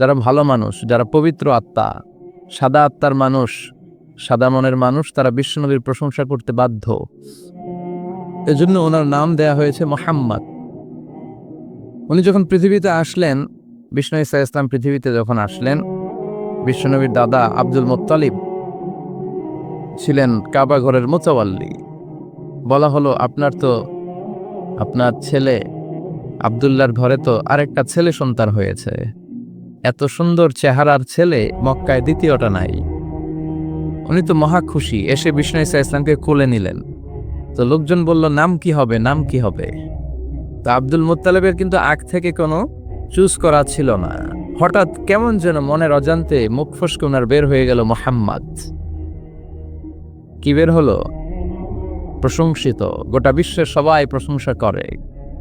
যারা ভালো মানুষ, যারা পবিত্র আত্মা, সাদা আত্মার মানুষ, সাদা মনের মানুষ, তারা বিশ্বনবীর প্রশংসা করতে বাধ্য। এজন্য ওনার নাম দেয়া হয়েছে মোহাম্মদ। উনি যখন পৃথিবীতে আসলেন, বিষ্ণু ইসা ইসলাম পৃথিবীতে যখন আসলেন বিশ্বনবীর দাদা আব্দুল মোত্তালিব ছিলেন কাবা ঘরের মোচাওয়াল্লি বলা হলো, আপনার তো, আপনার ছেলে আবদুল্লার ঘরে তো আরেকটা ছেলে সন্তান হয়েছে। এত সুন্দর চেহারার ছেলে মক্কায় দ্বিতীয়টা নাই। উনি তো মহা খুশি, এসে বিষ্ণু ইসা ইসলামকে কোলে নিলেন। তো লোকজন বলল, নাম কি হবে? নাম কি হবে? তো আব্দুল মুত্তালেবের কিন্তু আগ থেকে কোনো চুজ করা ছিল না। হঠাৎ কেমন যেন মনের অজান্তে মুখ ফসকে ওনার বের হয়ে গেল মোহাম্মদ। কি বের হলো? প্রশংসিত, গোটা বিশ্বের সবাই প্রশংসা করে।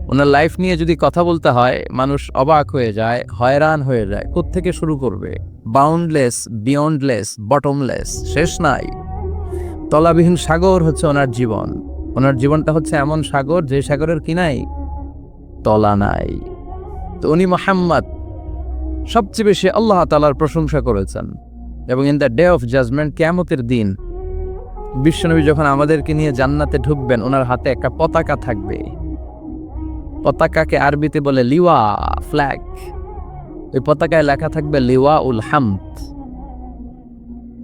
ওনার লাইফ নিয়ে যদি কথা বলতে হয়, মানুষ অবাক হয়ে যায়, হয়রান হয়ে যায় থেকে শুরু করবে? বাউন্ডলেস বিয়ন্ডলেস বটমলেস শেষ নাই। তলাবিহীন সাগর হচ্ছে ওনার জীবন। ওনার জীবনটা হচ্ছে এমন সাগর, যে সাগরের কি নাই তলা নাই। তো উনি মোহাম্মদ। সবচেয়ে বেশি আল্লাহ তালার প্রশংসা করেছেন। এবং in the day of judgement ক্যামতের দিন, বিশ্বনবী যখন আমাদেরকে নিয়ে জান্নাতে ঢুকবেন, ওনার হাতে একটা পতাকা থাকবে। পতাকাকে আরবিতে বলে লিওয়া ফ্ল্যাগ। ওই পতাকায় লেখা থাকবে লিওয়া উল হামদ।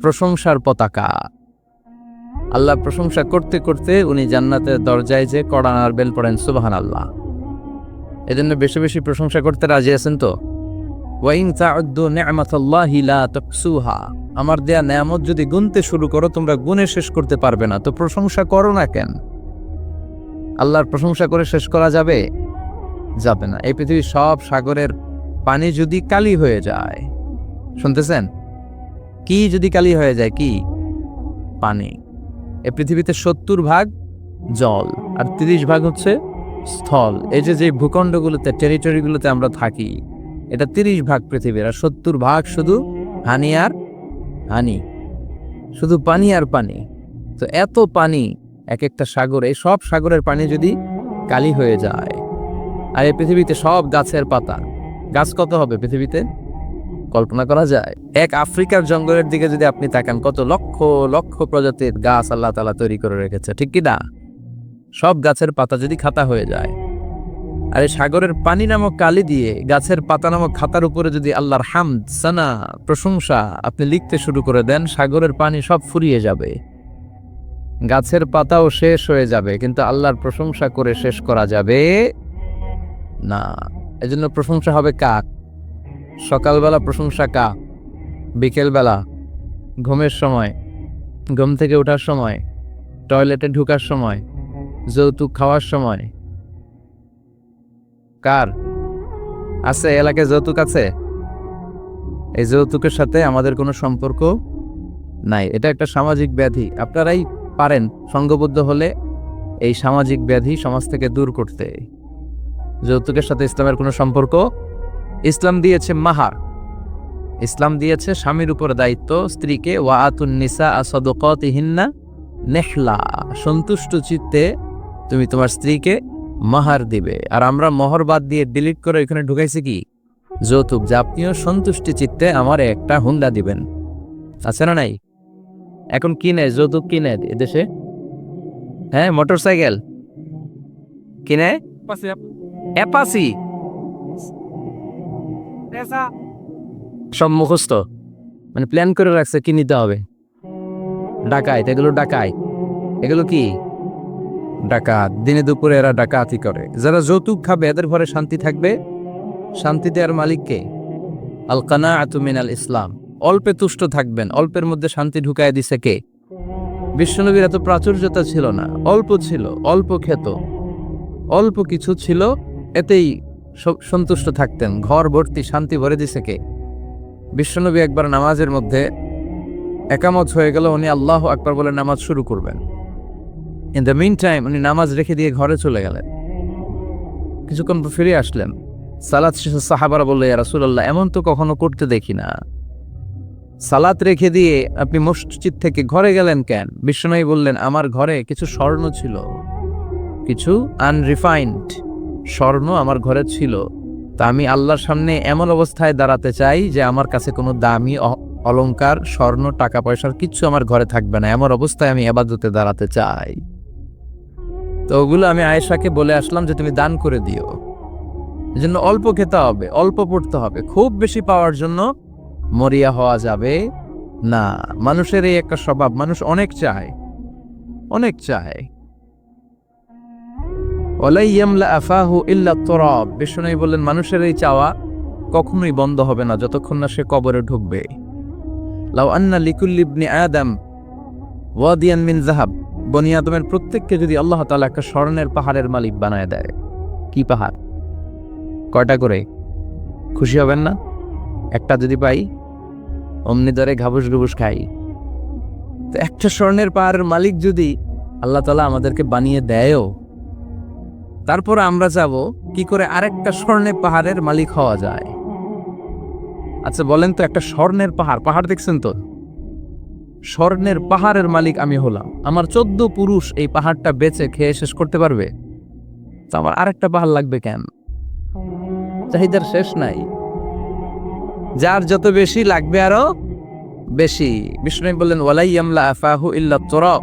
প্রশংসার পতাকা। আল্লাহ প্রশংসা করতে করতে উনি জান্নাতের দরজায় যে কড়ানার বেল পড়েন সুবাহান আল্লাহ এজন্য বেশি বেশি প্রশংসা করতে রাজি আছেন তো? ওয়াইন তাউদ্দু নি'মাতাল্লাহি লা আমার দেয়া নেয়ামত যদি গুনতে শুরু করো, তোমরা গুনে শেষ করতে পারবে না। তো প্রশংসা করো না কেন? আল্লাহর প্রশংসা করে শেষ করা যাবে? যাবে না। এই পৃথিবীর সব সাগরের পানি যদি কালি হয়ে যায়, শুনতেছেন? কি যদি কালি হয়ে যায় কি? পানি। এ পৃথিবীতে সত্তর ভাগ জল আর তিরিশ ভাগ হচ্ছে স্থল। এই যে যে ভূখণ্ডগুলোতে, টেরিটরিগুলোতে আমরা থাকি, এটা তিরিশ ভাগ পৃথিবীর আর সত্তর ভাগ শুধু হানি আর হানি। শুধু পানি আর পানি। তো এত পানি এক একটা সাগর সব সাগরের পানি যদি কালি হয়ে যায় আর এই পৃথিবীতে সব গাছের পাতা। গাছ কত হবে পৃথিবীতে? কল্পনা করা যায়। এক আফ্রিকার জঙ্গলের দিকে যদি আপনি তাকান, কত লক্ষ লক্ষ প্রজাতির গাছ আল্লাহ তালা তৈরি করে রেখেছে, ঠিক কি না? সব গাছের পাতা যদি খাতা হয়ে যায়, আর এই সাগরের পানি নামক কালি দিয়ে গাছের পাতা নামক খাতার উপরে যদি আল্লাহর হামদ, সানা, প্রশংসা আপনি লিখতে শুরু করে দেন, সাগরের পানি সব ফুরিয়ে যাবে। গাছের পাতাও শেষ হয়ে যাবে, কিন্তু আল্লাহর প্রশংসা করে শেষ করা যাবে না, এজন্য প্রশংসা হবে কাক সকালবেলা প্রশংসা কাক বিকেলবেলা? ঘুমের সময়? ঘুম থেকে ওঠার সময়? টয়লেটে ঢুকার সময়? যৌতুক খাওয়ার সময়? কার? আছে এলাকায় যৌতুক আছে? এই যৌতুকের সাথে আমাদের কোনো সম্পর্ক নাই। এটা একটা সামাজিক ব্যাধি। আপনারাই পারেন সঙ্গবদ্ধ হলে এই সামাজিক ব্যাধি সমাজ থেকে দূর করতে। যৌতুকের সাথে ইসলামের কোনো সম্পর্ক? ইসলাম দিয়েছে মাহার। ইসলাম দিয়েছে স্বামীর উপর দায়িত্ব, স্ত্রীকে ওয়াতুন নিসা আসদকতিহিন্না নেহলা সন্তুষ্ট চিত্তে তুমি তোমার স্ত্রীকে মাহার দিবে। আর আমরা মহর বাদ দিয়ে ডিলিট করে এখানে ঢুকাইছি কি? যৌতুক। যা আপনিও সন্তুষ্টি চিত্তে আমার একটা হুন্ডা দিবেন। আছে না নাই? এখন কি নেয়? যৌতুক কি নেয় এদেশে হ্যাঁ মোটর সাইকেল কিনে অ্যাপাসি। সব মুখস্থ। মানে প্ল্যান করে রাখছে কি নিতে হবে। ডাকাইত এগুলো ডাকাই এগুলো কি? ডাকাত। দিনে দুপুরে এরা ডাকাতি করে। যারা যৌতুক খাবে এদের ঘরে শান্তি থাকবে। শান্তি দেওয়ার মালিককে আল কানা আতুমিন আল ইসলাম। অল্পে তুষ্ট থাকবেন। অল্পের মধ্যে শান্তি ঢুকায় দিছে কে? বিশ্বনবীর এত প্রাচুর্যতা ছিল না। অল্প ছিল। অল্প খেত অল্প কিছু ছিল। এতেই সন্তুষ্ট থাকতেন। ঘর, ভর্তি, শান্তি ভরে দিছে কে? বিশ্বনবী একবার নামাজের মধ্যে একামত হয়ে গেল, উনি আল্লাহ আকবার বলে নামাজ শুরু করবেন। ইন দ্য মিন টাইম উনি নামাজ রেখে দিয়ে ঘরে চলে গেলেন। কিছুক্ষণ ফিরে আসলেন। সালাত শেষে সাহাবারা বলল, ইয়া রাসূলুল্লাহ, এমন তো কখনো করতে দেখি না। সালাত রেখে দিয়ে আপনি মসজিদ থেকে ঘরে গেলেন কেন? বিশ্বনবী বললেন, আমার ঘরে কিছু স্বর্ণ ছিল, কিছু আনরিফাইন্ড স্বর্ণ আমার ঘরে ছিল। তা আমি আল্লাহর সামনে এমন অবস্থায় দাঁড়াতে চাই যে আমার কাছে কোনো দামি অ- অলংকার, স্বর্ণ টাকা পয়সার কিচ্ছু আমার ঘরে থাকবে না। এমন অবস্থায় আমি এবাদতে দাঁড়াতে চাই। তো ওগুলো আমি আয়েশাকে বলে আসলাম যে তুমি দান করে দিও। এজন্য অল্প খেতে হবে, অল্প পড়তে হবে। খুব বেশি পাওয়ার জন্য মরিয়া হওয়া যাবে না। মানুষের এই একটা স্বভাব, মানুষ অনেক চায়। অনেক চায়। আফাহু ইল্লা তরাব। বিষ্ণু বললেন, মানুষের এই চাওয়া কখনোই বন্ধ হবে না, যতক্ষণ না সে কবরে ঢুকবে। লাউ আন্না লিকুল্লি ইবনি আদম ওয়াদিয়ান মিন জাহাব বনি আদমের প্রত্যেককে যদি আল্লাহ তাআলা একটা স্বর্ণের পাহাড়ের মালিক বানায় দেয়, কি পাহাড়? কয়টা করে? খুশি হবেন না? একটা যদি পাই, অমনি দরে ঘাবুস ঘুবুস খাই। তো একটা স্বর্ণের পাহাড়ের মালিক যদি আল্লাহ তালা আমাদেরকে বানিয়ে দেয়ও তারপর আমরা যাব কি করে আরেকটা স্বর্ণের পাহাড়ের মালিক হওয়া যায়। আচ্ছা বলেন তো একটা স্বর্ণের পাহাড় পাহাড় দেখছেন তো? স্বর্ণের পাহাড়ের মালিক আমি হলাম। আমার চোদ্দ পুরুষ এই পাহাড়টা বেচে খেয়ে শেষ করতে পারবে? তো আমার আরেকটা পাহাড় লাগবে কেন? চাহিদার শেষ নাই। যার যত বেশি লাগবে আরও বেশি। বিষ্ণু বললেন, ওয়ালাই আমলা আফাহু ইল্লা তোরা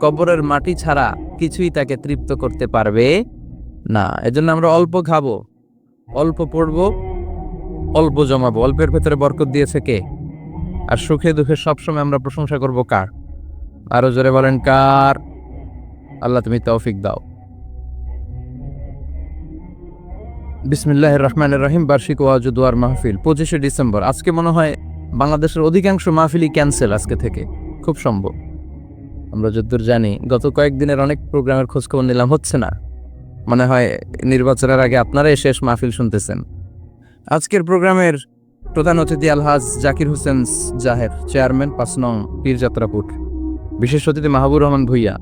কবরের মাটি ছাড়া কিছুই তাকে তৃপ্ত করতে পারবে না, এজন্য আমরা অল্প খাব। অল্প পড়ব, অল্প জমাবো। অল্পের ভেতরে বরকত দিয়েছে কে? আর সুখে দুঃখে সবসময় আমরা প্রশংসা করব কার? আরও জোরে বলেন, কার? আল্লাহ তুমি তৌফিক দাও। বিসমিল্লাহ রহমান রহিম, বার্ষিক ওয়াজ দুয়ার মাহফিল, পঁচিশে ডিসেম্বর। আজকে মনে হয় বাংলাদেশের অধিকাংশ মাহফিলই ক্যান্সেল আজকে থেকে। খুব সম্ভব। আমরা যতদূর জানি, গত কয়েকদিনের অনেক প্রোগ্রামের খোঁজখবর নিলাম, হচ্ছে না। মনে হয় নির্বাচনের আগে আপনারাই শেষ মাহফিল শুনতেছেন। আজকের প্রোগ্রামের প্রধান অতিথি আলহাজ জাকির হোসেন জাহের, চেয়ারম্যান, পাঁচ নং পীরযাত্রাপুর বিশেষ অতিথি মাহবুর রহমান ভুইয়া,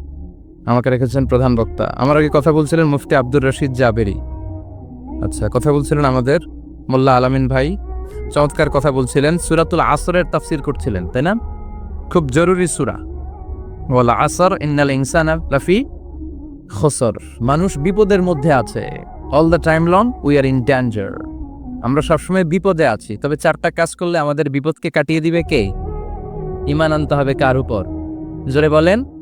আমাকে রেখেছেন প্রধান বক্তা। আমার আগে কথা বলছিলেন মুফতি আব্দুর রশিদ জাবেরি। আচ্ছা কথা বলছিলেন আমাদের মোল্লা আলামিন ভাই। চমৎকার কথা বলছিলেন, সুরাতুল আসরের তাফসির করছিলেন, তাই না? খুব জরুরি সুরা। ওয়ালা আসর ইন্নাল ইনসানা লাফি খসর। মানুষ বিপদের মধ্যে আছে। All the time long we are in danger আমরা সবসময় বিপদে আছি, তবে চারটা কাজ করলে আমাদের বিপদকে কাটিয়ে দিবে কে? ইমান আনতে হবে কার উপর? জোরে বলেন।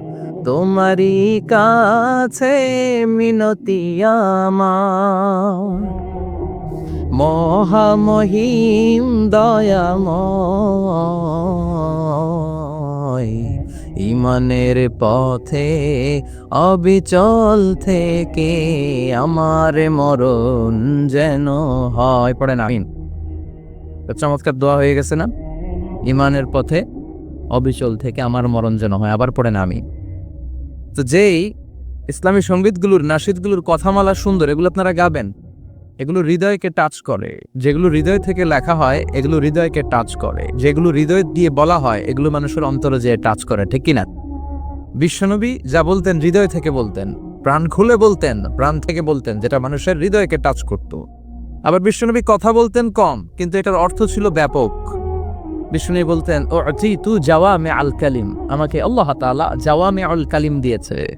তোমারই কাছে মিনতি আমার। মহামহিম দয়াময়, ইমানের পথে অবিচল থেকে আমার মরণ যেন হয়। পড়ে না চমৎকার দোয়া হয়ে গেছে না? ইমানের পথে অবিচল থেকে আমার মরণ যেন হয়। আবার পড়ে না আমি তো যেই ইসলামী সঙ্গীতগুলোর নাসিদগুলোর কথামালা সুন্দর, এগুলো আপনারা গাবেন। এগুলো হৃদয়কে টাচ করে। যেগুলো হৃদয় থেকে লেখা হয়, এগুলো হৃদয়কে টাচ করে। যেগুলো হৃদয় দিয়ে বলা হয়, এগুলো মানুষের অন্তরে যে টাচ করে, ঠিক কিনা? বিশ্বনবী যা বলতেন, হৃদয় থেকে বলতেন, প্রাণ খুলে বলতেন, প্রাণ থেকে বলতেন, যেটা মানুষের হৃদয়কে টাচ করত। আবার বিশ্বনবী কথা বলতেন কম, কিন্তু এটার অর্থ ছিল ব্যাপক। বিষ্ণু বলতেন ও তু জাওয়া মে আল কালিম। আমাকে আল্লাহ তাআলা জাওয়া মে আল কালিম দিয়েছে।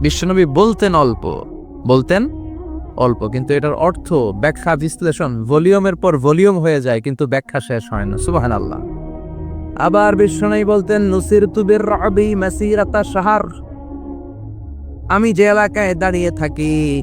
বিশ্বনবী বলতেন অল্প। বলতেন, অল্প, কিন্তু এটার অর্থ ব্যাখ্যা, বিশ্লেষণ ভলিউমের পর ভলিউম হয়ে যায়, কিন্তু ব্যাখ্যা শেষ হয় না। সুবাহান আল্লাহ আবার বিষ্ণু বলতেন নুসির তুবির রবি মাসিরাতা সাহার আমি যে এলাকায় দাঁড়িয়ে থাকি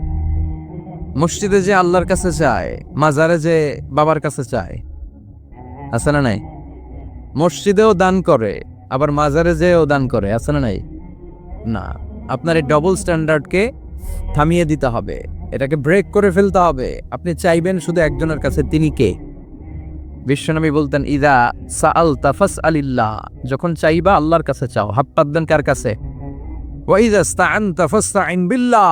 মসজিদে যে আল্লাহর কাছে চায়, মাজারে যে বাবার কাছে চায়, আছে না নাই? মসজিদেও দান করে, আবার মাজারে যেও দান করে, আছে না নাই? না, আপনার এই ডবল স্ট্যান্ডার্ডকে থামিয়ে দিতে হবে, এটাকে ব্রেক করে ফেলতে হবে। আপনি চাইবেন শুধু একজনের কাছে, তিনি কে? বিশ্বনবী বলতেন, ইদা সাআল তাফাস আলিল্লাহ যখন চাইবা আল্লাহর কাছে চাও হাপ্পাত দেন কার কাছে? ওয়াইদা স্তাআন তাফাস্তাইন বিল্লাহ।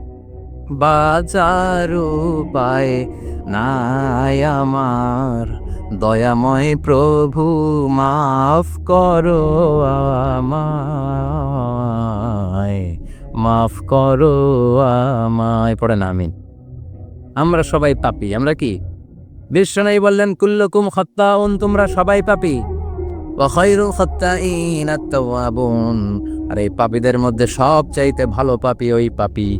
বাজার উপায় নাই আমার। দয়াময় প্রভু, মাফ করো আমায়। মাফ করো আমায়। পড়ে না, আমিন। আমরা সবাই পাপি, আমরা কি? বিশ্বনাই বললেন, কুল্লকুম খত্তাউন, তোমরা সবাই পাপি। ওয়াখাইরুল খাত্তাইন আত-তাওয়াবুন আর, এই পাপীদের মধ্যে সব চাইতে ভালো পাপি ওই পাপি।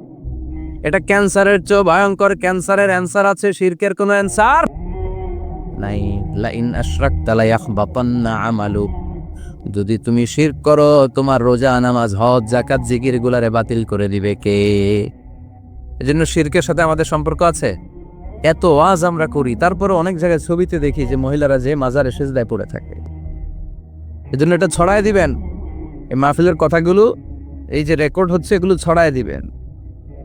এটা ক্যান্সারের চেয়েও ভয়ঙ্কর। ক্যান্সারের অ্যান্সার আছে, শিরকের কোনো অ্যান্সার? নাই। লা ইন আশরাকতা লা ইয়াখবাতান্না আমালুক যদি তুমি শির করো, তোমার রোজা, নামাজ, হজ জাকাত জিকির গুলারে বাতিল করে দিবে কে? এজন্য শিরকের সাথে আমাদের সম্পর্ক আছে? এত ওয়াজ আমরা করি তারপরে অনেক জায়গায় ছবিতে দেখি যে মহিলারা যে মাজারে সেজদায় পড়ে থাকে। এজন্য এটা ছড়ায় দিবেন। এই মাহফিলের কথাগুলো, এই যে রেকর্ড হচ্ছে, এগুলো ছড়ায় দিবেন।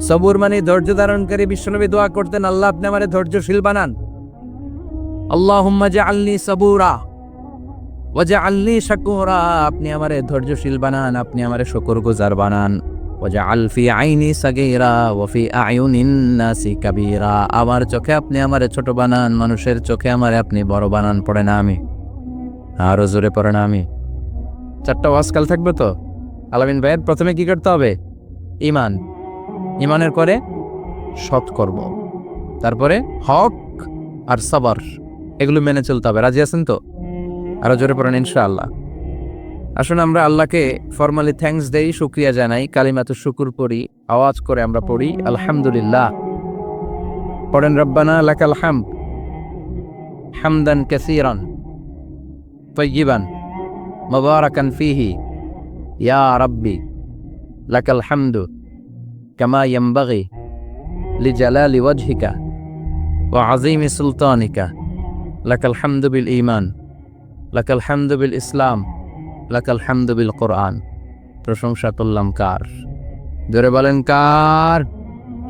সবুর মানে ধৈর্য ধারণকারী বিশ্বনবী দোয়া করতেন, আল্লাহ, আপনি আমারে ধৈর্যশীল বানান। আল্লাহ যে আল্লি সবুরা ওয়াজে আল্লি শাকুরা। আপনি আমারে ধৈর্যশীল বানান, আপনি আমারে শকর গুজার বানান ওয়াজে আলফি আইনি সাগেরা ওয়াফি আয়ুনিন নাসি কাবীরা। আমার চোখে আপনি আমারে ছোট বানান, মানুষের চোখে আমারে আপনি বড় বানান। পড়ে না আমি। আরও জোরে পড়ে না আমি। চারটা ওয়াজকাল থাকবে তো? আলামিন ভাইয়ের প্রথমে কি করতে হবে? ইমান ইমানের করে সৎকর্ম। তারপরে হক আর সাবার, এগুলো মেনে চলতে হবে। রাজি আছেন তো? আরও জোরে পড়েন ইনশাআল্লাহ। আসুন আমরা আল্লাহকে ফর্মালি থ্যাংকস দেই, শুক্রিয়া জানাই, কালিমাতু শুকুর পড়ি, আওয়াজ করে আমরা পড়ি, আলহামদুলিল্লাহ। পড়েন রব্বানা লাক হাম হামদান কেসিরন তৈবান মুবারাকান ফিহি, ইয়া রব্বি, লাকাল হামদু। কামা ইয়াম্বাগি লি জালালি ওয়াজহিকা ওয়া আজিমি সুলতানিকা লাকাল হামদু বিল ইমান লাকাল হামদু বিল ইসলাম লাকাল হামদু বিল কোরআন প্রশংসা করলাম কার? ধরে বলেন কার?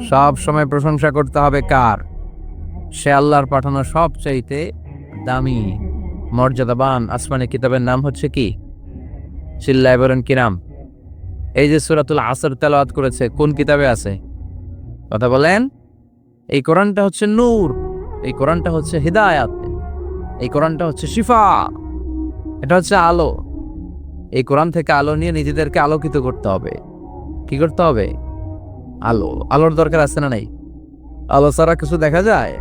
সব সময় প্রশংসা করতে হবে কার? সে আল্লাহর পাঠানো সব চাইতে দামি, মর্যাদাবান, আসমানি কিতাবের নাম হচ্ছে কি? চিল্লায় বলেন কি নাম এই যে সুরাতুল আসর তেলাওয়াত করেছে, কোন কিতাবে আছে? কথা বলেন? এই কোরআনটা হচ্ছে নূর, এই কোরআনটা হচ্ছে হিদায়াত, এই কোরআনটা হচ্ছে শিফা, এটা হচ্ছে আলো। এই কোরআন থেকে আলো নিয়ে নিজেদেরকে আলোকিত করতে হবে। কি করতে হবে? আলো। আলোর দরকার আছে না নাই? আলো ছাড়া কিছু দেখা যায়?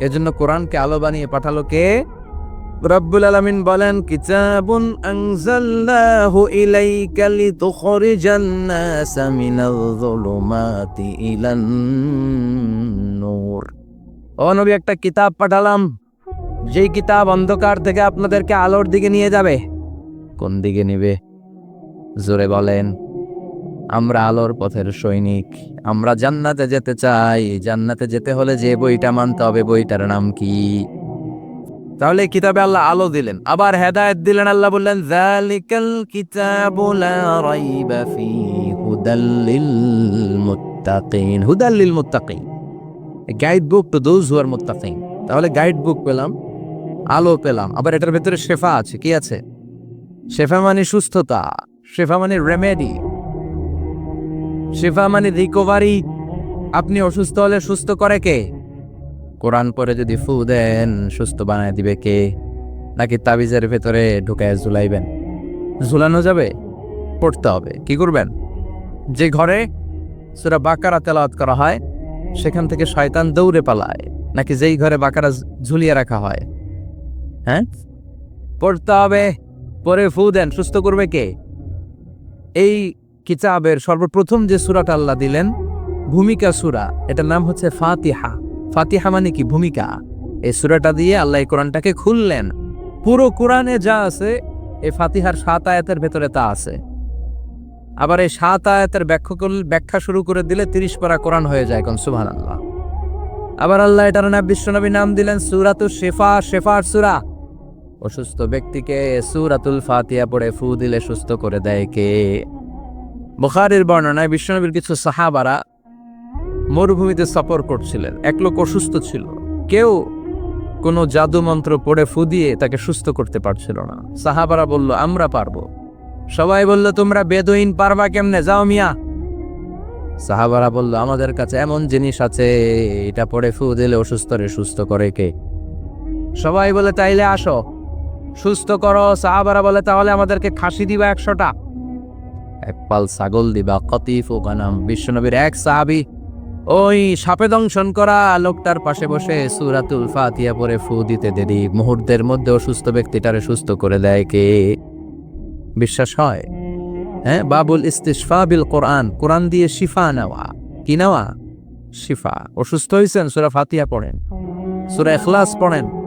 এজন্য কোরআনকে আলো বানিয়ে পাঠালো কে? রব্বুল আলামিন বলেন, কিতাবুন আনজালনাহু ইলাইকা লিতুখরিজান নাসা মিনাল যুলুমাতি ইলান নূর। ও নবী, একটা কিতাব পাঠালাম। যেই কিতাব অন্ধকার থেকে আপনাদেরকে আলোর দিকে নিয়ে যাবে। কোন দিকে নিবে? জোরে বলেন, আমরা আলোর পথের সৈনিক। আমরা জান্নাতে যেতে চাই। জান্নাতে যেতে হলে যে বইটা মানতে হবে, বইটার নাম কি? তাহলে কিতাবে আল্লাহ আলো দিলেন। আবার হেদায়েত দিলেন, আল্লাহ বললেন যালিকাল কিতাবু লা রাইবা ফি হুদাল লিল মুত্তাকিন। হুদাল মুত্তাকিন। Guide book to those who are মুত্তাকিন তাহলে গাইড বুক পেলাম, আলো পেলাম। আবার এটার ভেতরে শেফা আছে, কি আছে? শেফা মানে সুস্থতা, শেফা মানে রেমেডি শেফা মানে রিকভারি আপনি অসুস্থ হলে সুস্থ করে কে? কোরআন পরে যদি ফু দেন, সুস্থ বানায় দিবে কে? নাকি তাবিজের ভেতরে ঢুকায় ঝুলাইবেন? ঝুলানো যাবে? পড়তে হবে। কি করবেন? যে ঘরে সুরা বাকারা তেলাওয়াত করা হয়, সেখান থেকে শয়তান দৌড়ে পালায়। নাকি যেই ঘরে বাকারা ঝুলিয়ে রাখা হয়? হ্যাঁ? পড়তে হবে। পরে ফু দেন, সুস্থ করবে কে? এই কিতাবের সর্বপ্রথম যে সুরাটা আল্লাহ দিলেন, ভূমিকা সুরা, এটার নাম হচ্ছে ফাতিহা। ফাতিহা মানে কি ভূমিকা? এই সুরাটা দিয়ে আল্লাহ কোরআনটাকে খুললেন। পুরো কোরআনে যা আছে, এই ফাতিহার সাত আয়াতের ভেতরে তা আছে। আবার এই সাত আয়াতের ব্যাখ্যা করলে ব্যাখ্যা শুরু করে দিলে তিরিশ পারা কোরআন হয়ে যায় কোন সুবহান আল্লাহ আবার আল্লাহ এটার নাম বিশ্বনবী নাম দিলেন সুরাতুল শেফা, শেফার সুরা। অসুস্থ ব্যক্তিকে সুরাতুল ফাতিয়া পড়ে ফু দিলে সুস্থ করে দেয় কে? বুখারীর বর্ণনায় বিশ্বনবীর কিছু সাহাবারা মরুভূমিতে সফর করছিলেন। এক লোক অসুস্থ ছিল। কেউ কোনো জাদু মন্ত্র পড়ে ফু দিয়ে তাকে সুস্থ করতে পারছিল না। সাহাবারা বলল, আমরা পারব। সবাই বলল, তোমরা বেদইন পারবা কেমনে? যাও মিয়া। সাহাবারা বলল, আমাদের কাছে এমন জিনিস আছে, এটা পড়ে ফু দিলে অসুস্থরে সুস্থ করে কে? সবাই বলে, তাইলে আসো। সুস্থ করো। সাহাবারা বলে, তাহলে আমাদেরকে খাসি দিবা একশোটা। এক পাল ছাগল দিবা কতিফ ও গানাম বিশ্বনবীর এক সাহাবি ওই সাপে দংশন করা লোকটার পাশে বসে সুরাতুল ফাতিয়া পরে ফু দিতে দেরি। মুহূর্তের মধ্যে অসুস্থ ব্যক্তিটারে সুস্থ করে দেয় কে? বিশ্বাস হয়? হ্যাঁ? বাবুল ইস্তিশফা বিল কোরআন। কোরআন দিয়ে শিফা নেওয়া। কি নেওয়া? শিফা। অসুস্থ হয়েছেন সুরা ফাতিয়া পড়েন। সুরা এখলাস পড়েন।